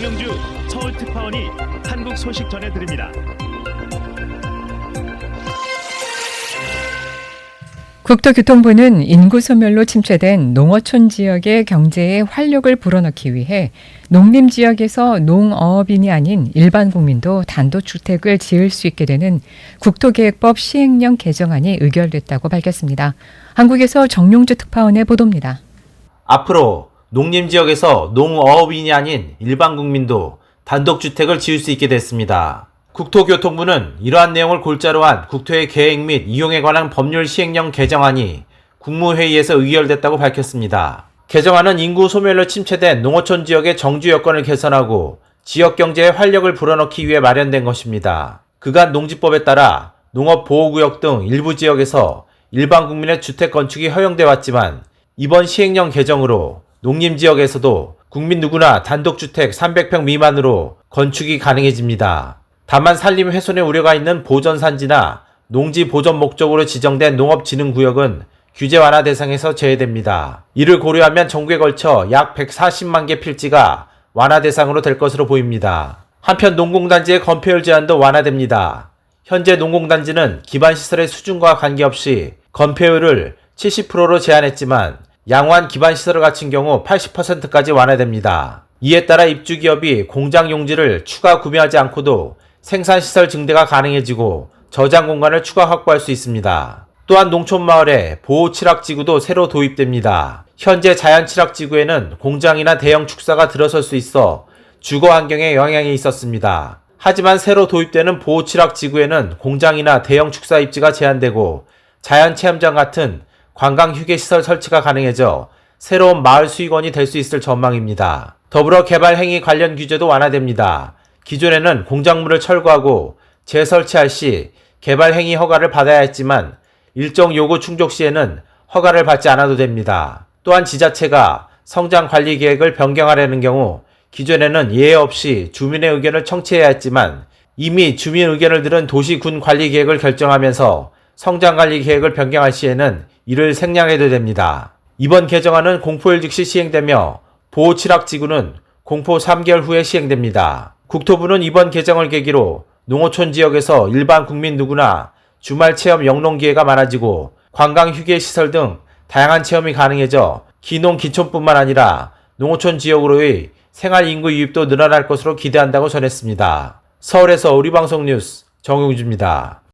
정영주 서울특파원이 한국 소식 전해드립니다. 국토교통부는 인구 소멸로 침체된 농어촌 지역의 경제에 활력을 불어넣기 위해 농림 지역에서 농어업인이 아닌 일반 국민도 단독주택을 지을 수 있게 되는 국토계획법 시행령 개정안이 의결됐다고 밝혔습니다. 한국에서 정용주 특파원의 보도입니다. 앞으로 농림 지역에서 농어업인이 아닌 일반 국민도 단독주택을 지을 수 있게 됐습니다. 국토교통부는 이러한 내용을 골자로 한 국토의 계획 및 이용에 관한 법률 시행령 개정안이 국무회의에서 의결됐다고 밝혔습니다. 개정안은 인구 소멸로 침체된 농어촌 지역의 정주 여건을 개선하고 지역 경제에 활력을 불어넣기 위해 마련된 것입니다. 그간 농지법에 따라 농업보호구역 등 일부 지역에서 일반 국민의 주택 건축이 허용돼 왔지만 이번 시행령 개정으로 농림 지역에서도 국민 누구나 단독주택 300평 미만으로 건축이 가능해집니다. 다만 산림 훼손의 우려가 있는 보전산지나 농지 보전 목적으로 지정된 농업진흥구역은 규제 완화 대상에서 제외됩니다. 이를 고려하면 전국에 걸쳐 약 140만 개 필지가 완화 대상으로 될 것으로 보입니다. 한편 농공단지의 건폐율 제한도 완화됩니다. 현재 농공단지는 기반시설의 수준과 관계없이 건폐율을 70%로 제한했지만 양호한 기반 시설을 갖춘 경우 80%까지 완화됩니다. 이에 따라 입주기업이 공장 용지를 추가 구매하지 않고도 생산시설 증대가 가능해지고 저장 공간을 추가 확보할 수 있습니다. 또한 농촌마을에 보호취락지구도 새로 도입됩니다. 현재 자연취락지구에는 공장이나 대형 축사가 들어설 수 있어 주거 환경에 영향이 있었습니다. 하지만 새로 도입되는 보호취락지구에는 공장이나 대형 축사 입지가 제한되고 자연체험장 같은 관광 휴게시설 설치가 가능해져 새로운 마을 수익원이 될 수 있을 전망입니다. 더불어 개발 행위 관련 규제도 완화됩니다. 기존에는 공작물을 철거하고 재설치할 시 개발 행위 허가를 받아야 했지만 일정 요구 충족 시에는 허가를 받지 않아도 됩니다. 또한 지자체가 성장 관리 계획을 변경하려는 경우 기존에는 예외 없이 주민의 의견을 청취해야 했지만 이미 주민 의견을 들은 도시군 관리 계획을 결정하면서 성장 관리 계획을 변경할 시에는 이를 생략해도 됩니다. 이번 개정안은 공포일 즉시 시행되며 보호 칠학 지구는 공포 3개월 후에 시행됩니다. 국토부는 이번 개정을 계기로 농어촌 지역에서 일반 국민 누구나 주말 체험 영농 기회가 많아지고 관광 휴게 시설 등 다양한 체험이 가능해져 기농 기촌뿐만 아니라 농어촌 지역으로의 생활 인구 유입도 늘어날 것으로 기대한다고 전했습니다. 서울에서 우리 방송 뉴스 정용주입니다.